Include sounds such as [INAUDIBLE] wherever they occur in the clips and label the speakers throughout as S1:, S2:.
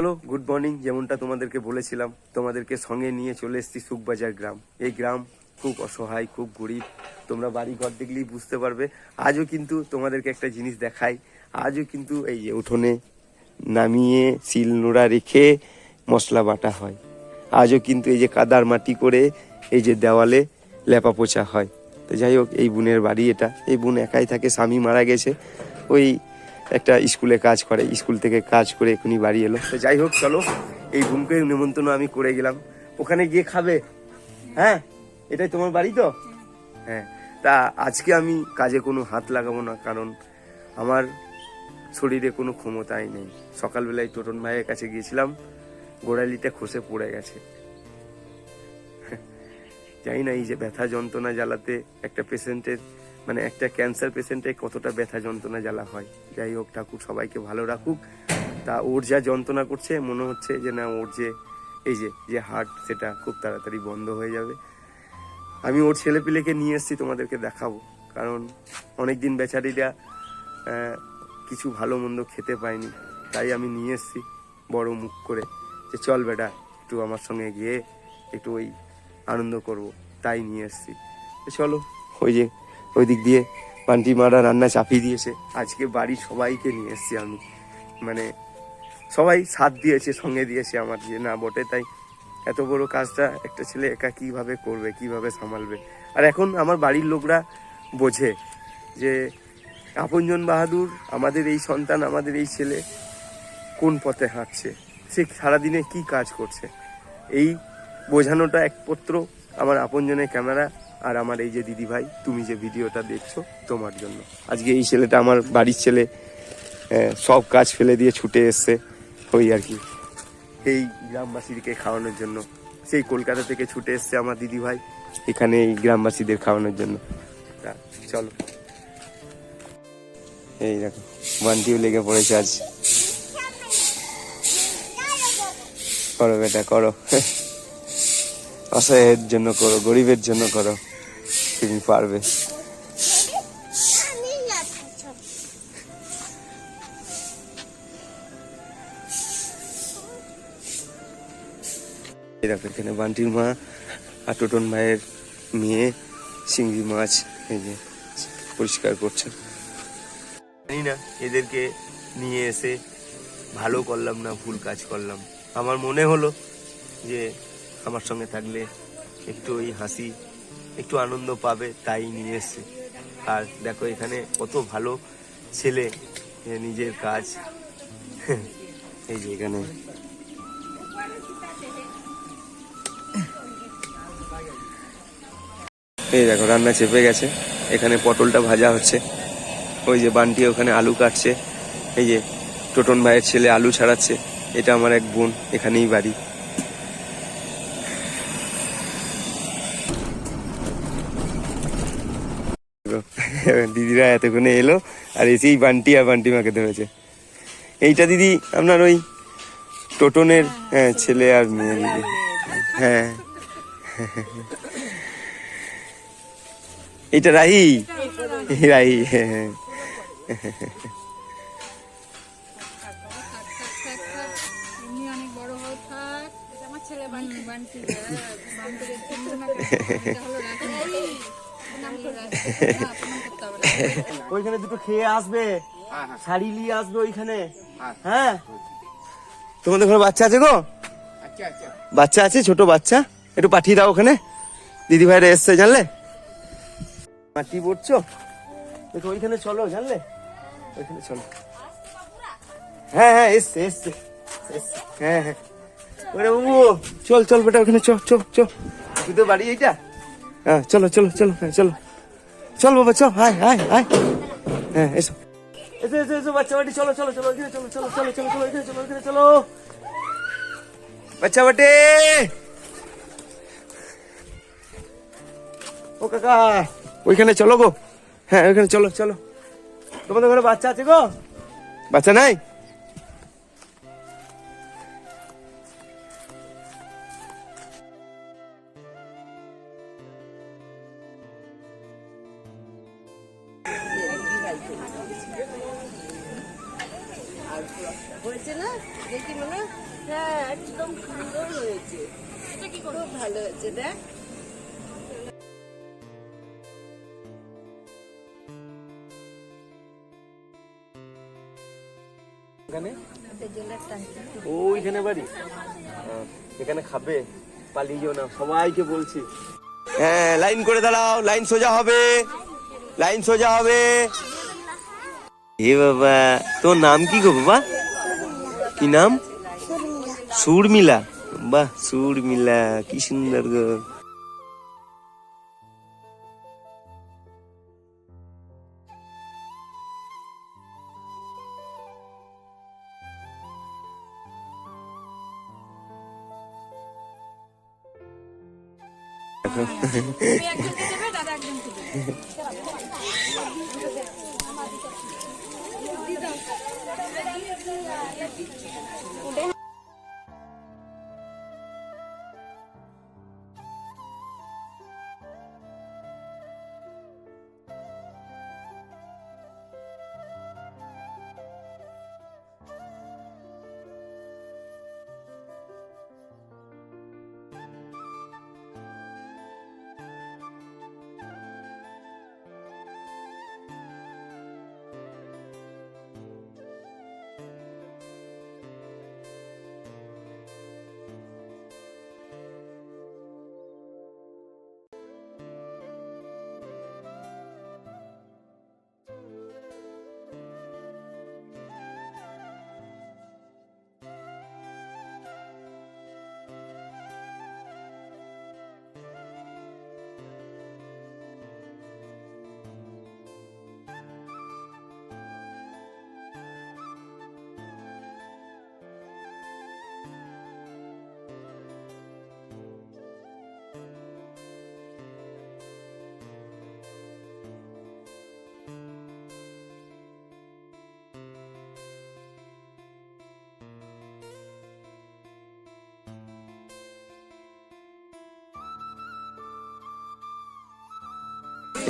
S1: Hello good morning যেমনটা তোমাদেরকে বলেছিলাম, তোমাদেরকে সঙ্গে নিয়ে চলে এসেছি সুখবাজার গ্রাম। এই গ্রাম খুব অসহায়, খুব গরিব, তোমরা বাড়ি ঘর দেখলেই বুঝতে পারবে। আজও কিন্তু তোমাদেরকে একটা জিনিস দেখাই, আজও কিন্তু এই যে উঠোনে নামিয়ে শিল নোড়া রেখে মশলা বাটা হয়। আজও কিন্তু এই যে কাদার মাটি করে এই যে দেওয়ালে লেপা পোছা হয়। তো যাই হোক, এই বোনের বাড়ি এটা। এই বোন একাই থাকে, স্বামী মারা গেছে। ওই একটা স্কুলে কাজ করে, স্কুল থেকে কাজ করে এখনই বাড়ি এলো। তো যাই হোক, চলো, এই বোনকে নেমন্তন্ন আমি করে গেলাম। ওখানে গিয়ে খাবে। হ্যাঁ? এটাই তোমার বাড়ি তো? হ্যাঁ। তা আজকে আমি কাজে কোনো হাত লাগাবো না, কারণ আমার শরীরে কোনো ক্ষমতাই নেই। সকালবেলায় টোটন ভাইয়ের কাছে গিয়েছিলাম গোড়ালিটা খসে পড়ে গেছে। জানি না, এই যে ব্যথা যন্ত্রণা জ্বালাতে একটা পেশেন্টের মানে একটা ক্যান্সার পেশেন্টে কতটা ব্যথা যন্ত্রণা জ্বালা হয়। যাই হোক ঠাকুর সবাইকে ভালো রাখুক। তা ওর যা যন্ত্রণা করছে মনে হচ্ছে যে না ওর যে এই যে যে হার্ট সেটা খুব তাড়াতাড়ি বন্ধ হয়ে যাবে। আমি ওর ছেলেপিলেকে নিয়ে এসেছি তোমাদেরকে দেখাবো। কারণ বেচারিরা আহ, কিছু ভালো মন্দ খেতে পায়নি। তাই আমি নিয়ে এসেছি বড় মুখ করে যে চল বেটা একটু আমার সঙ্গে গিয়ে একটু ওই আনন্দ করব। তাই নিয়ে এসেছি। চলো ওই যে ওই দিক দিয়ে পান্টি মারা রান্না চাপিয়ে দিয়েছে। আজকে বাড়ির সবাইকে নিয়ে এসেছি আমি। মানে সবাই সাথ দিয়েছে, সঙ্গে দিয়েছে আমার যে না বটে, তাই এত বড় কাজটা একটা ছেলে একা কীভাবে করবে, কীভাবে সামালবে? আর এখন আমার বাড়ির লোকরা বোঝে যে আপনজন বাহাদুর, আমাদের এই সন্তান, আমাদের এই ছেলে কোন পথে হাঁটছে? সে সারাদিনে কি কাজ করছে? এই বোঝানোটা একপত্র আমার আপনজনের ক্যামেরা আর আমার এই যে দিদি ভাই তুমি যে ভিডিওটা দেখছ তোমার জন্য। আজকে এই ছেলেটা আমার বাড়ির ছেলে সব কাজ ফেলে দিয়ে ছুটে এসছে ওই আর কি। এই গ্রামবাসীকে খাওয়ানোর জন্য। সেই কলকাতা থেকে ছুটে এসছে আমার দিদি ভাই এখানে এই গ্রামবাসীদের খাওয়ানোর জন্য। চলো। এই দেখো, বান্টিও লেগে পড়েছে আজ। করো বেটা, করো। অসহায়ের জন্য করো, গরিবের জন্য করো। তুমি পারবে। এখানে বান্টির মা আর টোটন ভাইয়ের মেয়ে চিংড়ি মাছ এই যে পরিষ্কার করছে। জানি না, এদেরকে নিয়ে এসে ভালো করলাম না ভুল কাজ করলাম। আমার মনে হলো যে আমার সঙ্গে থাকলে একটু ওই হাসি একটু আনন্দ পাবে, তাই নিয়ে এসছে। আর দেখো, এখানে কত ভালো ছেলে নিজের কাজ। এই যে এখানে। এই দেখো, রান্না চেপে গেছে। এখানে পটলটা ভাজা হচ্ছে। ওই যে বান্টি ওখানে আলু কাটছে। এই যে টোটন ভাইয়ের ছেলে আলু ছাড়াচ্ছে। এটা আমার এক বোন, এখানেই বাড়ি। দিদিরা এতক্ষণে এলো আর এসেই বান্টি আর বান্টি মাকে ধরেছে। এইটা দিদি আপনার ওই টোটনের হ্যাঁ ছেলে আর মেয়ে দিদি। হ্যাঁ। এটা রাহি? রাহি হ্যাঁ হ্যাঁ।
S2: এমনি অনেক বড় হয়ে থাক। এটা আমার ছেলে বান্টি। বান্টি। [LAUGHS]
S1: ওইখানে দুটো খেয়ে আসবে, শাড়ি নিয়ে আসবে ওইখানে। হ্যাঁ? তোমাদের ঘরে বাচ্চা আছে গো? বাচ্চা আছে, ছোট বাচ্চা। একটু পাঠিয়ে দাও ওখানে। দিদি ভাইরা এসছে, জানলে? মাটি পড়ছো? দেখো, ওইখানে চলো, জানলে? ওইখানে চলো। হ্যাঁ হ্যাঁ এসছে এসছে। হ্যাঁ হ্যাঁ। ওরে বাবু চল চল বেটা, ওখানে চল চল চল তুই তো বাড়ি এইটা? হ্যাঁ চলো চলো চলো হ্যাঁ চলো। চল বাবা, চল হাই হাই হাই হ্যাঁ এসো। এসো এসো এসো, বাচ্চা বাটি, চলো চলো চলো ওইখানে চলো চলো চলো চলো চলো ওইখানে চলো ওইখানে চলো। বাচ্চা বাটি। ও কাকা, ওইখানে চলো গো। হ্যাঁ ওইখানে চলো চলো। তোমাদের ঘরে বাচ্চা আছে গো? বাচ্চা নাই?
S3: হয়েছে না? দেখি মনে হ্যাঁ। একদম সুন্দর হয়েছে। খুব ভালো হয়েছে দেখ।
S1: এখানে? ওইখানে বাড়ি আহ, এখানে খাবে? পালিয়ে যেও না সবাইকে বলছি। হ্যাঁ লাইন করে দাঁড়াও লাইন সোজা হবে। লাইন সোজা হবে। এ বাবা তোর নাম কি গো বাবা কি নাম সুরমিলা বাহ সুরমিলা কি সুন্দর গো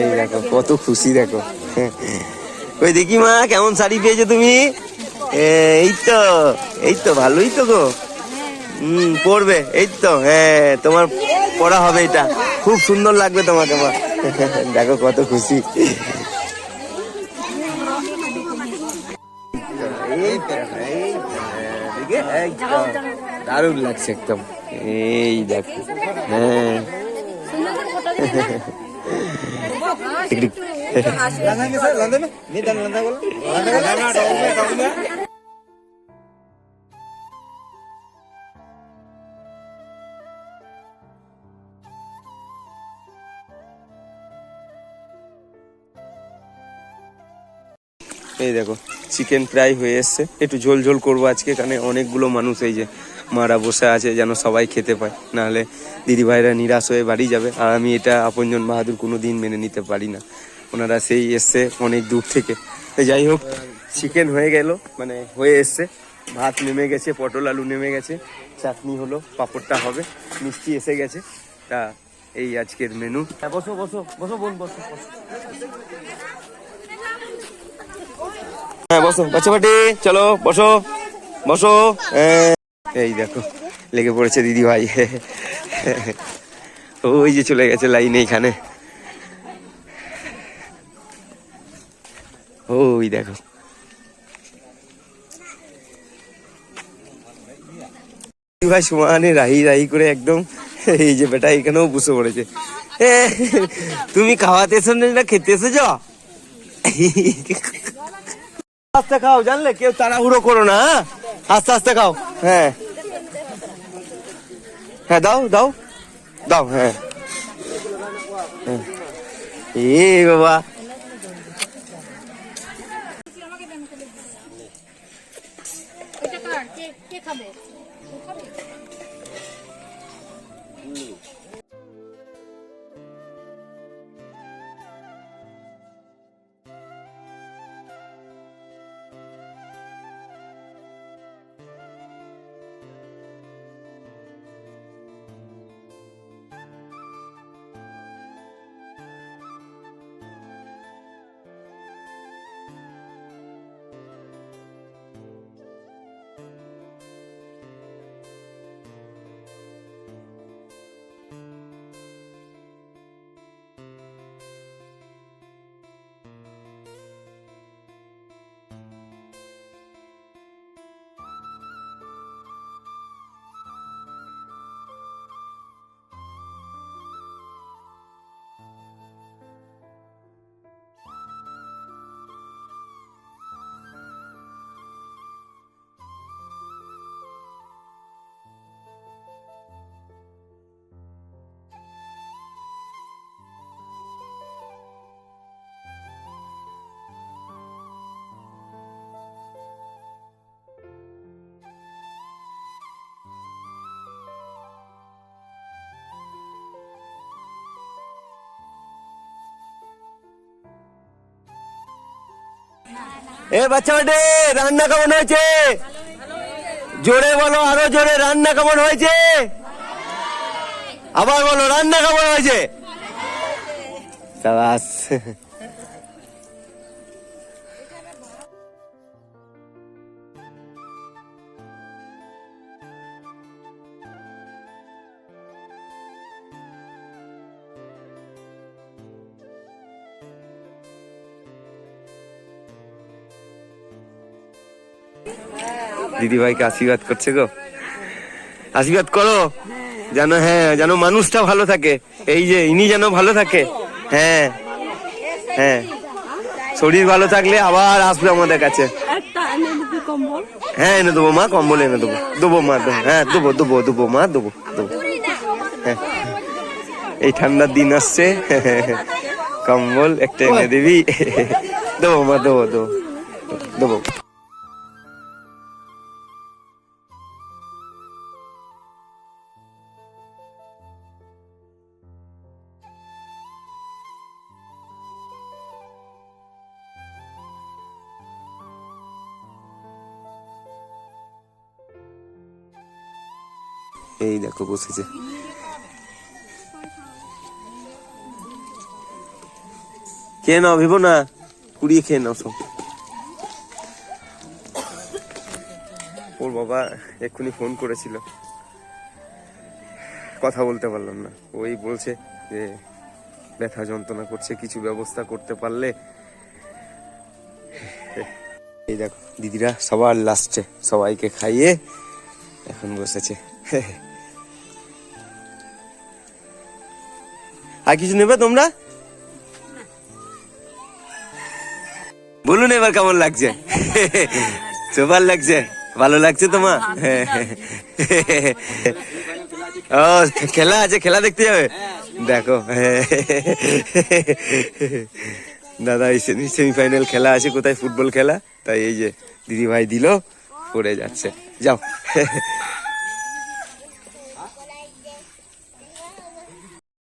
S1: এই দেখো, কত খুশি দেখো। ওই দেখি মা কেমন শাড়ি পেয়েছ তুমি? এই তো এই তো, ভালোই তো গো। হুম, পরবে, এই তো হ্যাঁ তোমার পড়া হবে এটা। খুব সুন্দর লাগবে তোমাকে, মা। দেখো, কত খুশি। দারুণ লাগছে একদম। এই দেখো হ্যাঁ। টিকটিক। এই দেখো চিকেন ফ্রাই হয়ে এসছে। একটু ঝোল ঝোল করব আজকে, এখানে অনেকগুলো মানুষ এই যে, মারা বসে আছে যেন সবাই খেতে পায়। নাহলে দিদি ভাইরা নিরাশ হয়ে বাড়ি যাবে, আর আমি এটা আপনজন বাহাদুর কোনো দিন মেনে নিতে পারি না। ওনারা সেই এসছে অনেক দূর থেকে। তো যাই হোক চিকেন হয়ে গেল মানে হয়ে এসছে। ভাত নেমে গেছে, পটল আলু নেমে গেছে, চাটনি হলো, পাঁপড়টা হবে, মিষ্টি এসে গেছে। তা এই আজকের মেনু হ্যাঁ বসো বসো বসো, বোন বসো। হ্যাঁ বসো। বাচ্চা পাটি চলো, বসো বসো। এই দেখো, লেগে পড়েছে দিদি ভাই। ওই যে চলে গেছে লাইনে এখানে। ওই দেখো। ভাই সমানে রাহি রাহি করে একদম এই যে বেটা এখানেও বসে পড়েছে। তুমি খাওয়াতে এসো না খেতে এসেছ? আস্তে খাও, জানলে কেউ তাড়াহুড়ো করো না হ্যাঁ? আস্তে আস্তে খাও হ্যাঁ হ্যাঁ দাও দাও দাও হ্যাঁ। এ বাবা এ বাচ্চা বেটে রান্না কেমন হয়েছে? জোরে বলো, আরও জোরে, রান্না কেমন হয়েছে? আবার বলো, রান্না কেমন হয়েছে? দিদি ভাইকে আশীর্বাদ করছে গো। আশীর্বাদ করো। যেন হ্যাঁ যেন মানুষটা ভালো থাকে। এই যে ইনি যেন ভালো থাকে। হ্যাঁ হ্যাঁ। শরীর ভালো থাকলে আবার আসবে আমাদের কাছে। হ্যাঁ এনে দেবো মা কম্বল এনে দেবো। দেবো মা দেবো। হ্যাঁ দেবো দেবো দেবো মা দেবো দেবো। হ্যাঁ। এই ঠান্ডার দিন আসছে। কম্বল একটা এনে দিবি। দেবো মা দেবো দেবো দেবো। এই দেখো বসেছে। খেয়ে নাও ভেবো না কুড়িয়ে খেয়ে নাও সব। ওর বাবা এক্ষুনি ফোন করেছিল। কথা বলতে পারলাম না। ওই বলছে যে, ব্যথা যন্ত্রণা করছে, কিছু ব্যবস্থা করতে পারলে। এই দেখো, দিদিরা সবার লাস্টে সবাইকে খাইয়ে এখন বসেছে। আর কিছু নেবে তোমরা? বলুন এবার কেমন লাগছে? সুপার লাগছে, ভালো লাগছে তোমার? ও, খেলা আছে, খেলা দেখতে যাবে? দেখো। দাদা, এই সেমিফাইনাল খেলা আছে, কোথায় ফুটবল খেলা? তাই এই যে দিদি ভাই দিল, পড়ে যাচ্ছে। যাও।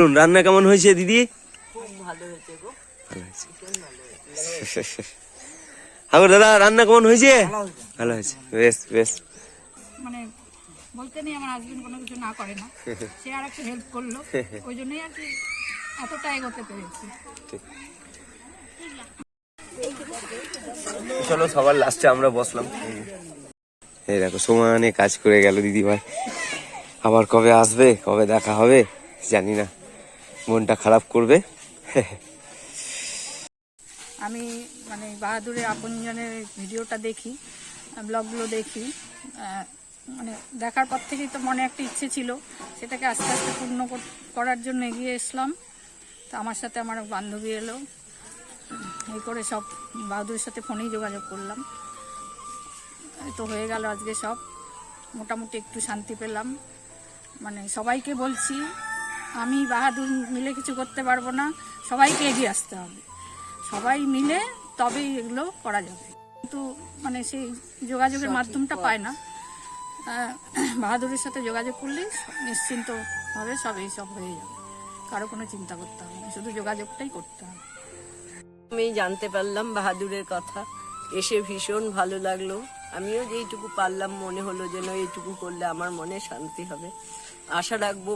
S1: রান্না কেমন হয়েছে দিদি?
S3: ভালো হয়েছে গো।
S1: ভালো হয়েছে। হাগুর দাদা রান্না কেমন হয়েছে? ভালো হয়েছে। বেশ বেশ।
S2: মানে বলতে নেই আমার হাজবেন্ড কোনো কিছু না করে না। সে আর একটু হেল্প করল। ওই জন্যই আর কি এতটা এগোতে পেরেছি।
S1: চলো সবার লাস্টে আমরা বসলাম। এই দেখো সমানে কাজ করে গেল দিদি ভাই আবার কবে আসবে কবে দেখা হবে জানি না। মনটা খারাপ করবে।
S2: আমি মানে বাহাদুরের আপনজনের ভিডিওটা দেখি, ব্লগগুলো দেখি। মানে দেখার পর থেকেই তো মনে একটা ইচ্ছে ছিল, সেটাকে আস্তে আস্তে পূর্ণ করার জন্য এগিয়ে এসলাম। তো আমার সাথে আমার বান্ধবী এলো। এই করে সব বাহাদুরের সাথে ফোনেই যোগাযোগ করলাম। তো হয়ে গেল আজকে সব। মোটামুটি একটু শান্তি পেলাম। মানে সবাইকে বলছি আমি বাহাদুর মিলে কিছু করতে পারব না। সবাইকে এগিয়ে আসতে হবে। সবাই মিলে তবেই এগুলো করা যাবে। কিন্তু মানে সেই যোগাযোগের মাধ্যমটা পায় না। বাহাদুরের সাথে যোগাযোগ করলেই নিশ্চিন্ত ভাবে সব এই সব হয়ে যাবে। কারও কোনো চিন্তা করতে হবে না শুধু যোগাযোগটাই করতে হবে।
S3: আমি জানতে পারলাম বাহাদুরের কথা। এসে ভীষণ ভালো লাগল। আমিও যেইটুকু পারলাম মনে হলো যেন এইটুকু করলে আমার মনে শান্তি হবে। আশা রাখব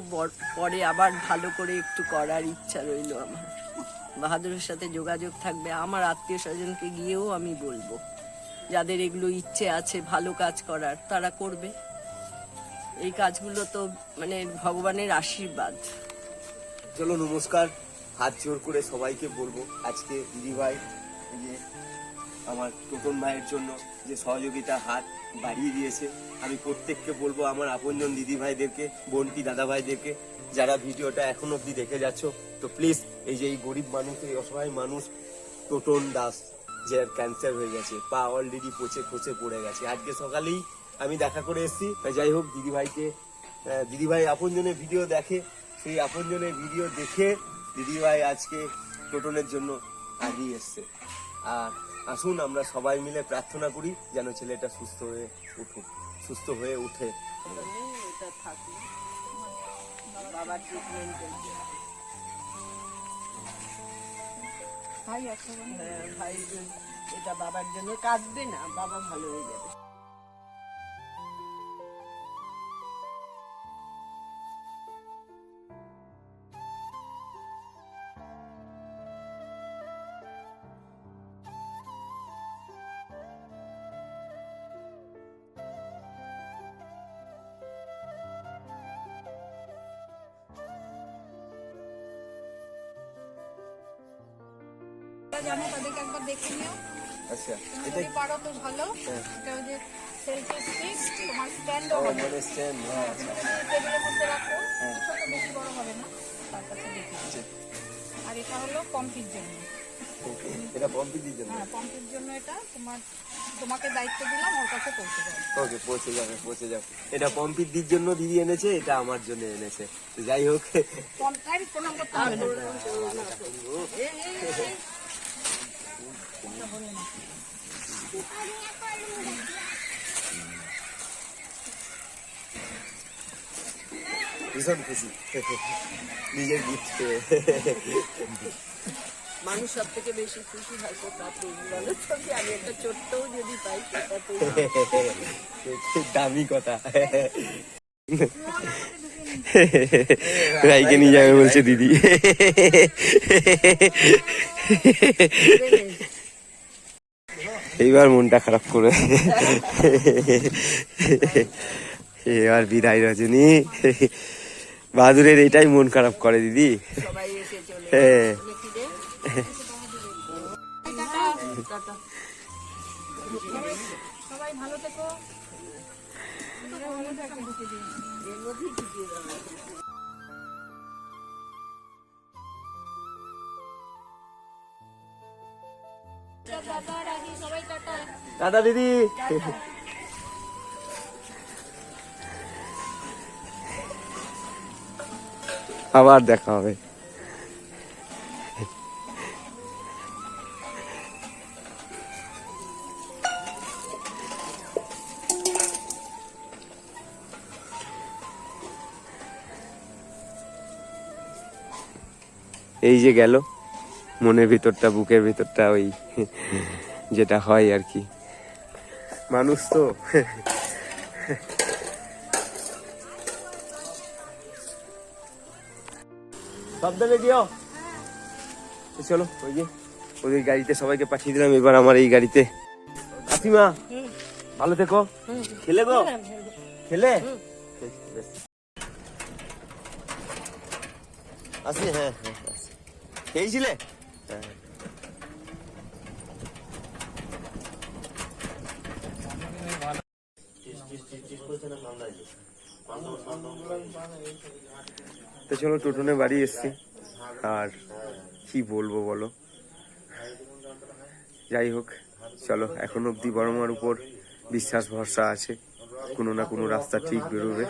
S3: পরে আবার ভালো করে একটু করার ইচ্ছা রইল আমার। বাহাদুরের সাথে যোগাযোগ থাকবে, আমার আত্মীয় স্বজনকে গিয়েও আমি বলব। যাদের এগুলো ইচ্ছে আছে ভালো কাজ করার, তারা করবে। এই কাজগুলো তো মানে ভগবানের আশীর্বাদ।
S1: চলো নমস্কার, হাত জোর করে সবাইকে বলব, আজকে দিদি ভাই এই যে আমার টোটন ভাইয়ের জন্য যে সহযোগিতা হাত বাড়িয়ে দিয়েছে। আমি প্রত্যেককে বলব, আমার আপনজন দিদি ভাইদেরকে, বোনটি দাদা ভাইদেরকে, যারা ভিডিওটা এখন অবধি দেখে যাচ্ছ, তো প্লিজ এই যে এই গরিব মানুষ, এই অসহায় মানুষ, টোটন দাস, যে ক্যান্সার হয়ে গেছে, পা অলরেডি পচে পচে পড়ে গেছে। আজকে সকালেই আমি দেখা করে এসেছি। যাই হোক, দিদি ভাইকে দিদি ভাই আপনজনের ভিডিও দেখে, সেই আপনজনের ভিডিও দেখে দিদি ভাই আজকে টোটনের জন্য আগিয়ে এসছে। আর আসুন, আমরা সবাই মিলে প্রার্থনা করি যেন ছেলেটা সুস্থ হয়ে উঠুক, সুস্থ হয়ে উঠে।
S2: ভাই
S3: ভাই, এটা বাবার জন্য কাঁদবে না, বাবা ভালো হয়ে যাবে।
S2: জানো তাদেরকে একবার দেখে নিও।
S1: আচ্ছা এটা
S2: পারো তো ভালো। এটা ওই যে সেলফি স্টিক তোমার স্ট্যান্ডও হবে।
S1: মানে stand, হ্যাঁ, আচ্ছা।
S2: টেবিলের মধ্যে রাখো ছোট বেশি বড় হবে না। তার কাছে দেখে
S1: আচ্ছা।
S2: আর এটা হলো পম্পির জন্য।
S1: এটা পম্পিদির জন্য?
S2: হ্যাঁ পম্পির জন্য এটা তোমার তোমাকে দায়িত্ব দিলাম ওর কাছে পৌঁছে দেবে
S1: ওকে পৌঁছে যাবে পৌঁছে যাবে। এটা পম্পিদির জন্য দিদি এনেছে এটা আমার জন্য এনেছে। যাই হোক।
S2: পম্পার প্রণাম করতে হবে
S1: ভীষণ খুশি নিজের গিফট পেয়ে
S3: মানুষ সব থেকে বেশি খুশি হয় আমি একটা ছোট্টও যদি পাই
S1: দামি কথা রাইকে নিয়ে যাবে বলছে দিদি এইবার মনটা খারাপ করে। এবার বিদায় রজনী। বাহাদুরের এটাই মন খারাপ করে দিদি। হ্যাঁ।
S2: ভালো থেকো।
S1: দাদা দিদি। আবার দেখা হবে। এই যে গেল, মনের ভিতরটা, বুকের ভিতরটা, ওই যেটা হয় আর কি। মানুষ তো। সাবধানে দিও। চলো ওই যে ওদের গাড়িতে সবাইকে পাঠিয়ে দিলাম এবার আমার এই গাড়িতে। কাকিমা ভালো থেকো। খেলে গো? খেলে? আসি হ্যাঁ হ্যাঁ খেয়েছিলে? তো চলো টোটনে বাড়ি এসছি। আর কি বলব বলো? যাই হোক, চলো, এখন অব্দি বড় মার উপর বিশ্বাস, ভরসা আছে। কোনো না কোনো রাস্তা ঠিক বেরোবে।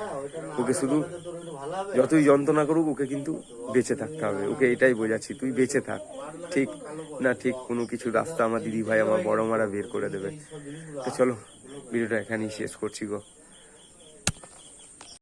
S1: ওকে শুধু যতই যন্ত্রণা করুক, ওকে কিন্তু বেঁচে থাকতে হবে। ওকে এটাই বোঝাচ্ছি, তুই বেঁচে থাক। ঠিক? না ঠিক, কোনো কিছু রাস্তা আমার দিদি ভাই আমার বড় মারা বের করে দেবে। তো চলো, ভিডিওটা এখানেই শেষ করছি গো।